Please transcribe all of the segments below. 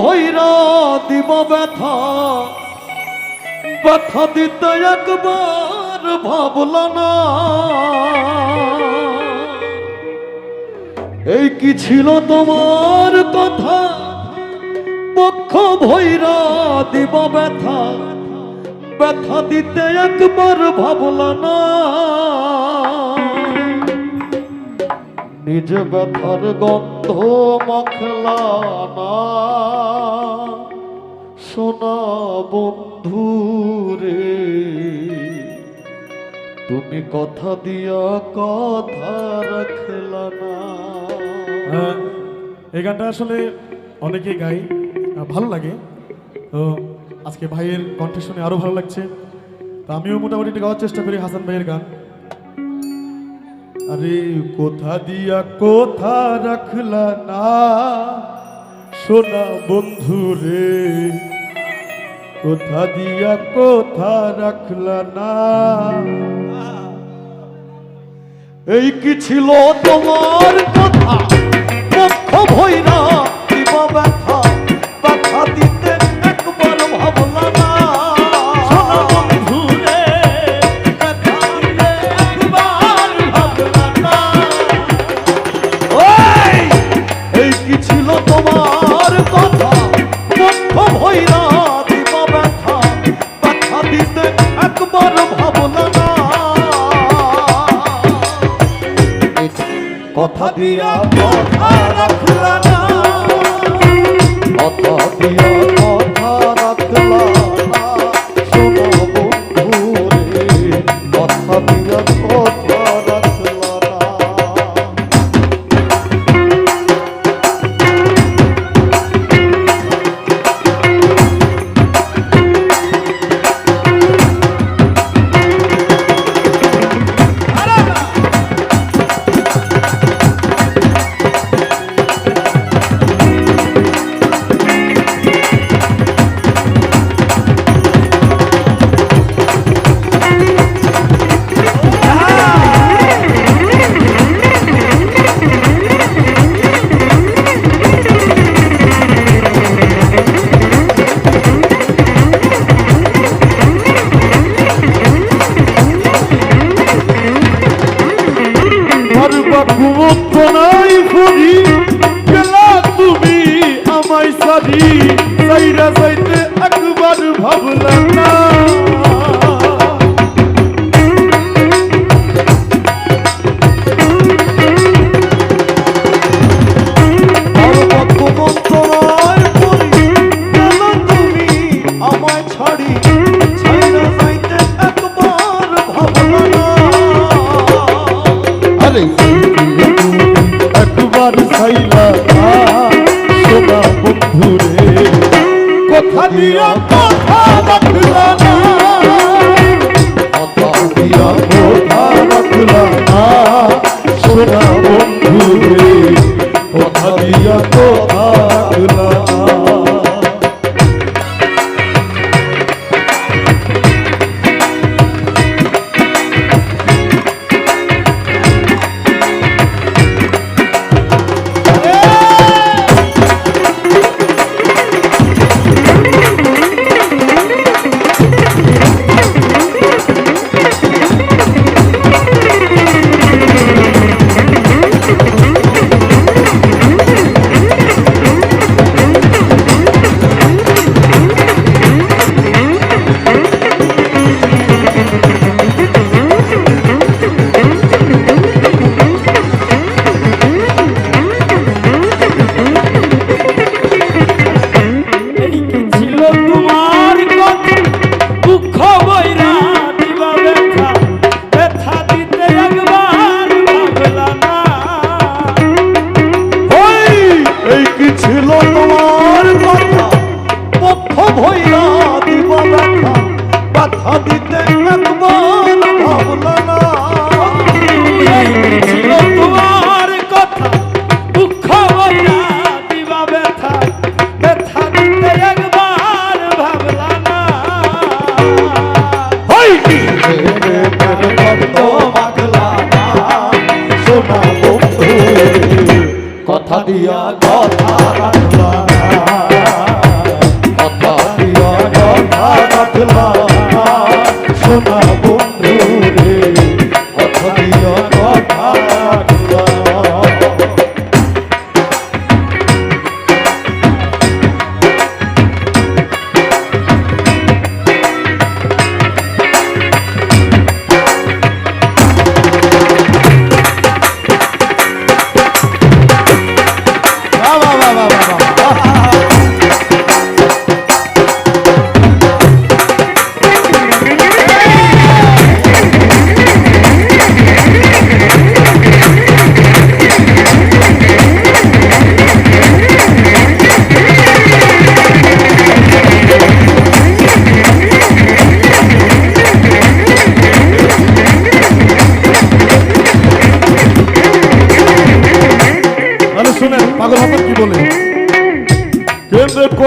ভৈরা দিব ব্যথা। ব্যথা দিতে একবার ভাবল না। এই কি ছিল তোমার কথা? পক্ষ ভৈরা দিব ব্যথা। ব্যথা দিতে একবার ভাবল না। নিজ ব্যথার গন্ধ মাখলা না। সোনা বন্ধু রে, তুমি কথা দিয়া কথা রাখলা না। এই গানটা আসলে অনেকেই গাই ভালো লাগে। তো আজকে ভাইয়ের কণ্ঠে শুনে আরও ভালো লাগছে। তো আমিও মোটামুটি গাওয়ার চেষ্টা করি হাসান ভাইয়ের গান। আরে কোথা দিয়া কোথা রাখলা না? সোনা বন্ধু রে, কোথা দিয়া কোথা রাখলা না? এই কি ছিল তোমার কথা? ভৈরা কথা দিয়া কথা পারবা ঘুমত নাই ফুরি গেলা তুমি আমায় সারি সাইরা সাইতে একবার ভাবলাম না। সাইলা না, সোনা বন্ধু রে কথা দিয়া কথা রাখলা না। কথা দিয়া কথা রাখলা না সোনা বন্ধু রে কথা দিয়া কথা ভৈরা দিব ব্যথা ব্যথা 来吧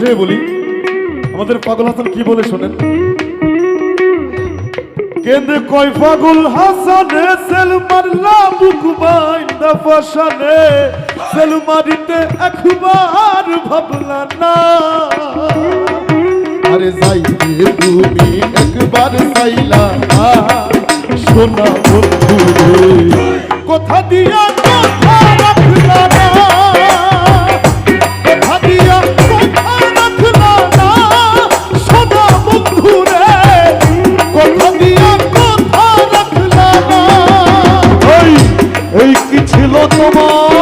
বসে বলি, আমাদের পাগল হাসান কি বলে শোনেন? কেন্দ্রে কয় পাগল হাসানে সেল মারলা বুক বাইন্দা ফাসানে সেল মারিতে একবার ভাবলা না। আরে যাইতে তুমি একবার চাইলা সোনা কথা দিয়া কথা তোমার